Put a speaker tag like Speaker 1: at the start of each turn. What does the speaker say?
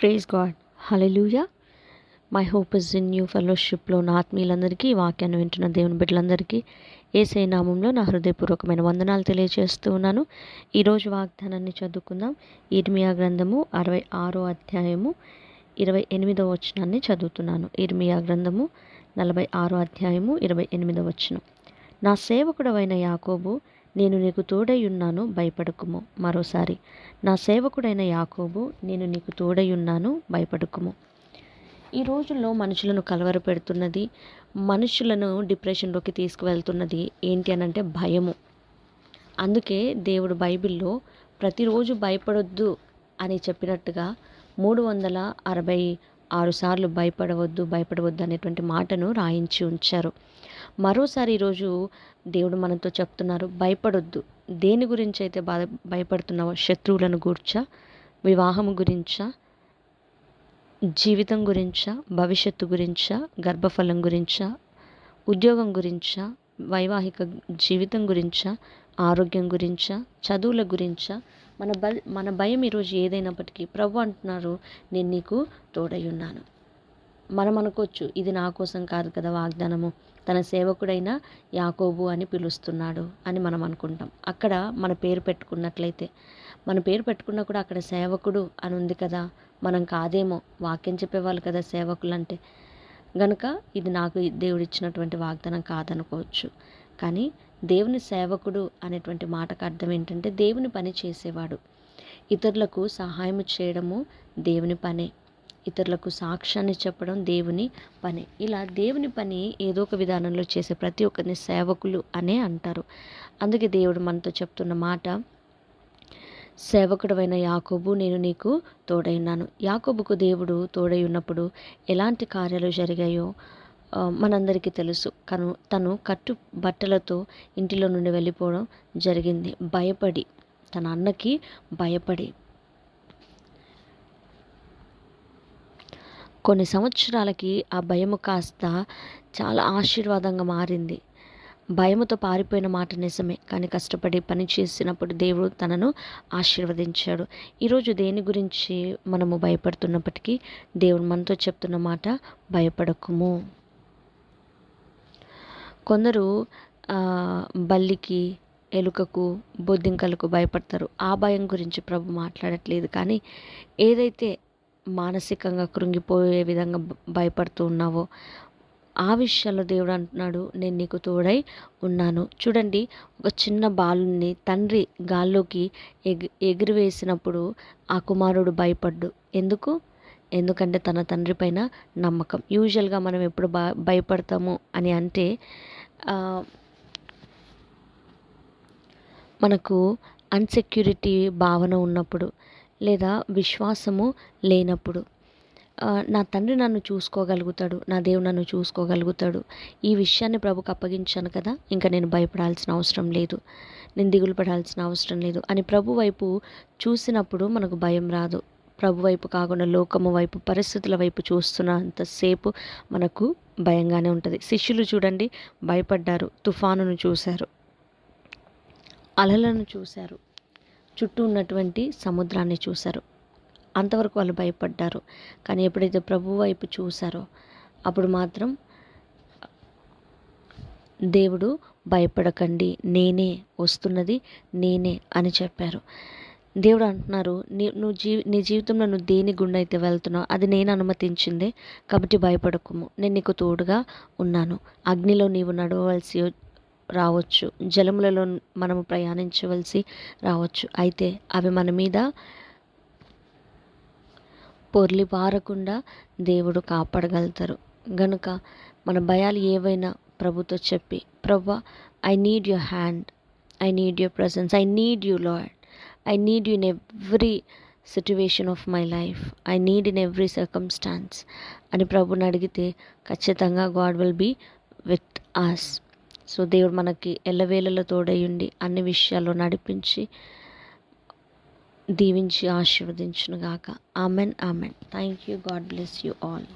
Speaker 1: Praise God hallelujah my hope is in new ఫెలోషిప్లో నా ఆత్మీయులందరికీ వాక్యాన్ని వింటున్న దేవుని బిడ్డలందరికీ ఏసై నామంలో నా హృదయపూర్వకమైన వందనాలు తెలియజేస్తూ ఉన్నాను. ఈరోజు వాగ్దానాన్ని చదువుకుందాం. ఇర్మియా గ్రంథము అరవై ఆరో అధ్యాయము ఇరవై ఎనిమిదవ వచనాన్ని చదువుతున్నాను. ఇర్మియా గ్రంథము నలభై ఆరో అధ్యాయము ఇరవై ఎనిమిదవ వచనం. నా సేవకుడవైన యాకోబు నేను నీకు తోడై ఉన్నాను భయపడకుము. మరోసారి నా సేవకుడైన యాకోబు నేను నీకు తోడై ఉన్నాను భయపడకుము. ఈ రోజుల్లో మనుషులను కలవరపెడుతున్నది మనుషులను డిప్రెషన్లోకి తీసుకువెళ్తున్నది ఏంటి అని అంటే భయము. అందుకే దేవుడు బైబిల్లో ప్రతిరోజు భయపడొద్దు అని చెప్పినట్టుగా మూడు వందల అరవై ఆరుసార్లు భయపడవద్దు భయపడవద్దు అనేటువంటి మాటను రాయించి ఉంచారు. మరోసారి ఈరోజు దేవుడు మనతో చెప్తున్నారు భయపడొద్దు. దేని గురించి అయితే బాధ భయపడుతున్నావో శత్రువులను గూర్చా వివాహము గురించా జీవితం గురించా భవిష్యత్తు గురించా గర్భఫలం గురించా ఉద్యోగం గురించా వైవాహిక జీవితం గురించా ఆరోగ్యం గురించా చదువుల గురించా మన బ మన భయం ఈరోజు ఏదైనప్పటికీ ప్రభు అంటున్నారు నేను నీకు తోడై ఉన్నాను. మనం అనుకోవచ్చు ఇది నా కోసం కాదు కదా వాగ్దానము. తన సేవకుడైన యాకోబు అని పిలుస్తున్నాడు అని మనం అనుకుంటాం. అక్కడ మన పేరు పెట్టుకున్నట్లయితే మన పేరు పెట్టుకున్నా కూడా అక్కడ సేవకుడు అని ఉంది కదా. మనం కాదేమో వాక్యం చెప్పేవాళ్ళు కదా సేవకులు అంటే గనుక ఇది నాకు దేవుడిచ్చినటువంటి వాగ్దానం కాదనుకోవచ్చు. కానీ దేవుని సేవకుడు అనేటువంటి మాటకు అర్థం ఏంటంటే దేవుని పని చేసేవాడు. ఇతరులకు సహాయం చేయడము దేవుని పనే. ఇతరులకు సాక్ష్యాన్ని చెప్పడం దేవుని పని. ఇలా దేవుని పని ఏదో ఒక విధానంలో చేసే ప్రతి ఒక్కరిని సేవకులు అనే అంటారు. అందుకే దేవుడు మనతో చెప్తున్న మాట సేవకుడమైన యాకోబు నేను నీకు తోడైనాను యాకోబుకు దేవుడు తోడై ఉన్నప్పుడు ఎలాంటి కార్యాలు జరిగాయో మనందరికీ తెలుసు. కను తను కట్టు బట్టలతో ఇంటిలో నుండి వెళ్ళిపోవడం జరిగింది. భయపడి తన అన్నకి భయపడి. కొన్ని సంవత్సరాలకి ఆ భయము కాస్త చాలా ఆశీర్వాదంగా మారింది. భయముతో పారిపోయిన మాట నిజమే కానీ కష్టపడి పని చేసినప్పుడు దేవుడు తనను ఆశీర్వదించాడు. ఈరోజు దేని గురించి మనము భయపడుతున్నప్పటికీ దేవుడు మనతో చెప్తున్న మాట భయపడకుము. కొందరు బల్లికి ఎలుకకు బొద్దింకలకు భయపడతారు. ఆ భయం గురించి ప్రభు మాట్లాడట్లేదు. కానీ ఏదైతే మానసికంగా కృంగిపోయే విధంగా భయపడుతూ ఉన్నావో ఆ విషయాల్లో దేవుడు అంటున్నాడు నేను నీకు తోడై ఉన్నాను. చూడండి ఒక చిన్న బాలుని తండ్రి గాల్లోకి ఎగి ఎగిరివేసినప్పుడు ఆ కుమారుడు భయపడ్డు. ఎందుకు? ఎందుకంటే తన తండ్రి పైన నమ్మకం. యూజువల్గా మనం ఎప్పుడు బా భయపడతాము అని అంటే మనకు అన్సెక్యూరిటీ భావన ఉన్నప్పుడు లేదా విశ్వాసము లేనప్పుడు నా తండ్రి నన్ను చూసుకోగలుగుతాడు నా దేవుడు నన్ను చూసుకోగలుగుతాడు. ఈ విషయాన్ని ప్రభుకు అప్పగించాను కదా ఇంకా నేను భయపడాల్సిన అవసరం లేదు నేను దిగులు పడాల్సిన అవసరం లేదు అని ప్రభు వైపు చూసినప్పుడు మనకు భయం రాదు. ప్రభు వైపు కాకుండా లోకము వైపు పరిస్థితుల వైపు చూస్తున్నంతసేపు మనకు భయంగానే ఉంటుంది. శిష్యులు చూడండి భయపడ్డారు తుఫానును చూశారు అలలను చూశారు చుట్టూ ఉన్నటువంటి సముద్రాన్ని చూశారు. అంతవరకు వాళ్ళు భయపడ్డారు. కానీ ఎప్పుడైతే ప్రభు వైపు చూశారో అప్పుడు మాత్రం దేవుడు భయపడకండి నేనే వస్తున్నది నేనే అని చెప్పారు. దేవుడు అంటున్నారు నీ నువ్వు జీ నీ జీవితంలో నువ్వు దేని గుండె అయితే వెళ్తున్నావు అది నేను అనుమతించిందే కాబట్టి భయపడకుము. నేను నీకు తోడుగా ఉన్నాను. అగ్నిలో నీవు నడవలసి రావచ్చు. జలములలో మనము ప్రయాణించవలసి రావచ్చు. అయితే అవి మన మీద పొర్లి పారకుండా దేవుడు కాపాడగలుగుతారు. గనుక మన భయాలు ఏవైనా ప్రభుతో చెప్పి ప్రభా I need your hand I need your presence I need you lord I need you in every situation of my life I need in every circumstance అని ప్రభుని అడిగితే ఖచ్చితంగా God will be with us so దేవుడు మనకి ఎల్లవేళలో తోడయ్యుండి అన్ని విషయాల్లో నడిపించి దీవించి ఆశీర్వదించునుగాక. Amen amen thank you God bless you all